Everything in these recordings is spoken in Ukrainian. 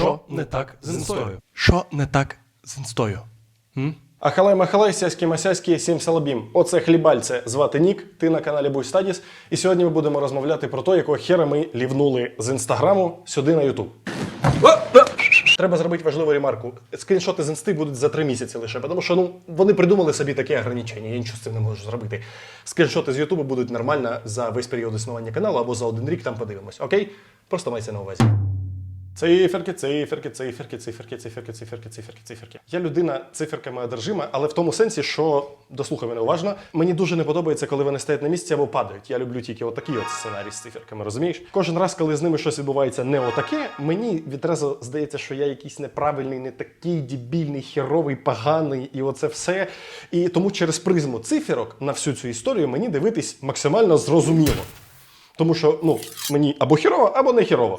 Що не так з інстою? Що не так з інстою? М? Ахалай махалай, сяські масяські, сім салабім. Оце хлібальце звати Нік. Ти на каналі Буй Стадіс. І сьогодні ми будемо розмовляти про те, якого хера ми лівнули з інстаграму сюди на Ютуб. Треба зробити важливу ремарку. Скріншоти з інсти будуть за три місяці лише, тому що ну вони придумали собі таке ограничення. Я нічого з цим не можу зробити. Скріншоти з Ютубу будуть нормально за весь період існування каналу або за один рік там подивимось. Окей? Просто майся на увазі. Циферки, циферки, циферки, циферки, циферки, циферки, циферки, циферки. Я людина циферками одержима, але в тому сенсі, що дослухай мене уважно. Мені дуже не подобається, коли вони стоять на місці або падають. Я люблю тільки отакий от сценарій з циферками, розумієш? Кожен раз, коли з ними щось відбувається не отаке, мені відразу здається, що я якийсь неправильний, не такий дебільний, херовий, поганий, і оце все. І тому через призму циферок на всю цю історію мені дивитись максимально зрозуміло. Тому що ну, мені або хірово, або не хірово.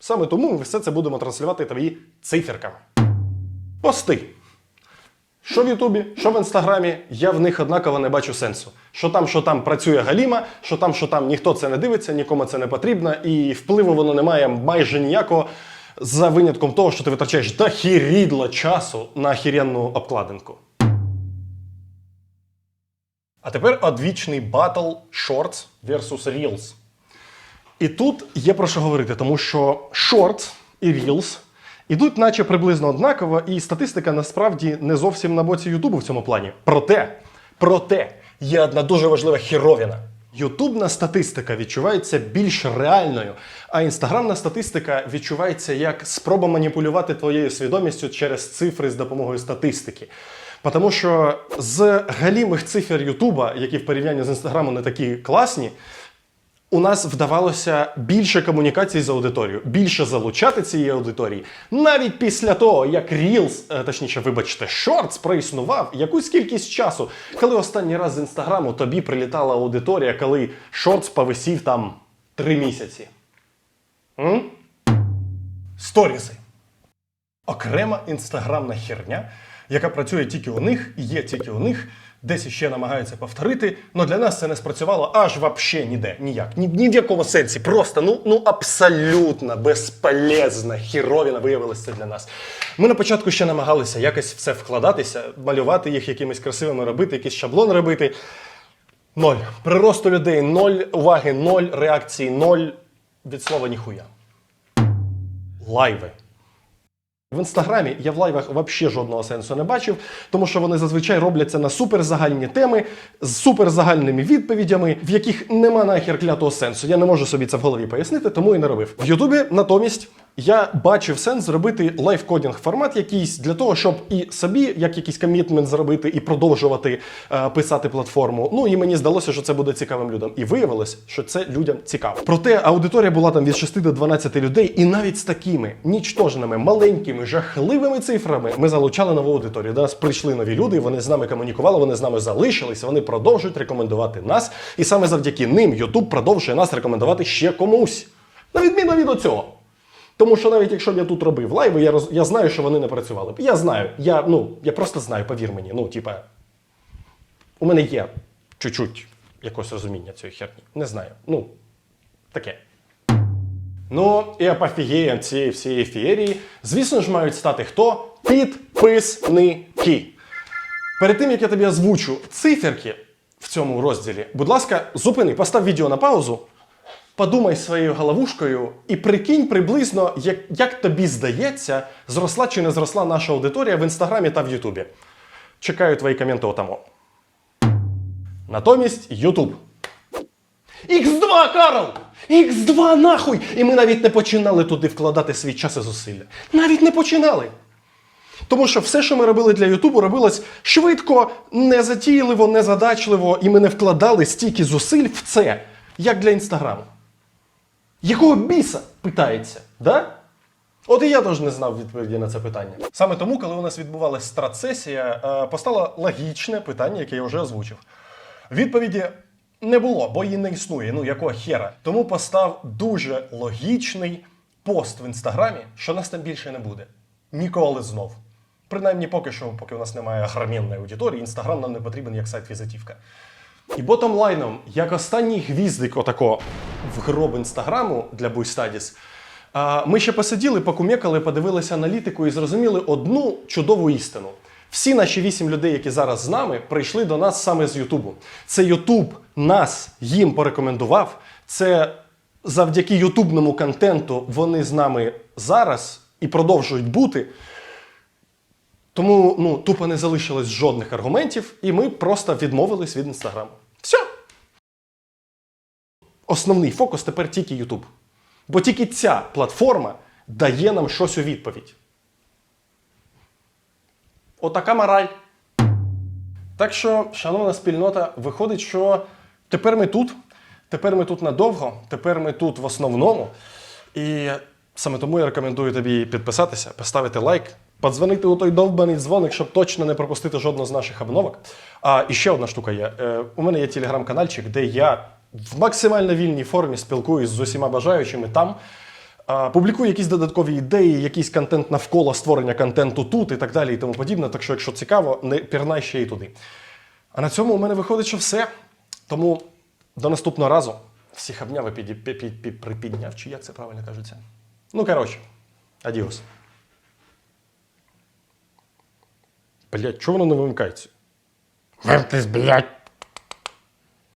Саме тому ми все це будемо транслювати тобі циферками. Пости. Що в Ютубі, що в Інстаграмі, я в них однаково не бачу сенсу. Що там, що там працює галіма, що там, що там ніхто це не дивиться, нікому це не потрібно, і впливу воно не має майже ніякого, за винятком того, що ти витрачаєш дохірідло часу на охеренну обкладинку. А тепер одвічний батл Shorts versus Reels. І тут є про що говорити, тому що Shorts і Reels ідуть, наче приблизно однаково, і статистика насправді не зовсім на боці Ютубу в цьому плані. Проте, проте, є одна дуже важлива херовіна. Ютубна статистика відчувається більш реальною, а інстаграмна статистика відчувається як спроба маніпулювати твоєю свідомістю через цифри з допомогою статистики. Тому що з галімих цифр Ютуба, які в порівнянні з інстаграмом не такі класні, у нас вдавалося більше комунікацій з аудиторією, більше залучати цієї аудиторії. Навіть після того, як Reels, е, точніше, вибачте, Shorts проіснував якусь кількість часу, коли останній раз з інстаграму тобі прилітала аудиторія, коли Shorts повисів там три місяці. М? Сторіси. Окрема інстаграмна херня, яка працює тільки у них, і є тільки у них, десь іще намагаються повторити, але для нас це не спрацювало аж вообще ніде, ніяк. Ні, ні в якому сенсі. Просто ну, ну абсолютно безполезна хіровіна виявилася це для нас. Ми на початку ще намагалися якось в це вкладатися, малювати їх якимись красивими робити, якийсь шаблон робити. Ноль. Приросту людей, ноль уваги, ноль реакції, ноль від слова ніхуя. Лайви. В інстаграмі я в лайвах взагалі жодного сенсу не бачив, тому що вони зазвичай робляться на суперзагальні теми з суперзагальними відповідями, в яких нема нахер клятого сенсу. Я не можу собі це в голові пояснити, тому і не робив. В Ютубі натомість я бачив сенс зробити лайфкодінг формат якийсь для того, щоб і собі як якийсь комітмент зробити і продовжувати е, писати платформу. Ну і мені здалося, що це буде цікавим людям. І виявилось, що це людям цікаво. Проте аудиторія була там від 6 до 12 людей, і навіть з такими нічтожними, маленькими, жахливими цифрами ми залучали нову аудиторію. До нас прийшли нові люди, вони з нами комунікували, вони з нами залишилися, вони продовжують рекомендувати нас. І саме завдяки ним YouTube продовжує нас рекомендувати ще комусь. На відміну від цього. Тому що навіть якщо б я тут робив лайви, я роз... я знаю, що вони не працювали. Я знаю. Я, ну, я просто знаю, повір мені. Ну, типа, у мене є чуть-чуть якось розуміння цієї херні. Не знаю. Ну, таке. Ну, і апофігієм цієї всієї феєрії, звісно ж, мають стати хто? Підписники. Перед тим, як я тобі озвучу циферки в цьому розділі, будь ласка, зупини, постав відео на паузу. Подумай своєю головушкою і прикинь приблизно, як, як тобі здається, зросла чи не зросла наша аудиторія в інстаграмі та в Ютубі. Чекаю твої коменти отамо. Натомість Ютуб. Х2, Карл! Х2 нахуй! І ми навіть не починали туди вкладати свій час і зусилля. Навіть не починали. Тому що все, що ми робили для Ютубу, робилось швидко, незатійливо, незадачливо, і ми не вкладали стільки зусиль в це, як для інстаграму. Якого біса питається? Да? От і я теж не знав відповіді на це питання. Саме тому, коли у нас відбувалася страцесія, е, постало логічне питання, яке я вже озвучив. Відповіді не було, бо її не існує. Ну якого хера. Тому постав дуже логічний пост в інстаграмі, що нас там більше не буде. Ніколи знов. Принаймні, поки що, поки у нас немає агромінної аудиторії, інстаграм нам не потрібен як сайт-візитівка. І ботом-лайном, як останній гвіздик отако в гроб інстаграму для Буйстадіс, Ми ще посиділи, покумекали, подивилися аналітику і зрозуміли одну чудову істину. Всі наші вісім людей, які зараз з нами, прийшли до нас саме з Ютубу. Це Ютуб нас їм порекомендував. Це завдяки ютубному контенту вони з нами зараз і продовжують бути. Тому ну, тупо не залишилось жодних аргументів, і ми просто відмовились від інстаграму. Все. Основний фокус тепер тільки Ютуб. Бо тільки ця платформа дає нам щось у відповідь. Отака мораль. Так що, шановна спільнота, виходить, що тепер ми тут, тепер ми тут надовго, тепер ми тут в основному. І саме тому я рекомендую тобі підписатися, поставити лайк, подзвонити у той довбаний дзвоник, щоб точно не пропустити жодну з наших обновок. А і ще одна штука є. Е, у мене є телеграм-канальчик, де я в максимально вільній формі спілкуюсь з усіма бажаючими там. Публікую якісь додаткові ідеї, якийсь контент навколо створення контенту тут і так далі, і тому подібне. Так що, якщо цікаво, не пірнай ще й туди. А на цьому у мене виходить, що все. Тому до наступного разу всіх обняв і піді- пі- пі- пі- припідняв, чи як це правильно кажеться. Ну, коротше, адіос. Блять, чого воно не вимикається? Вимкнись, блядь.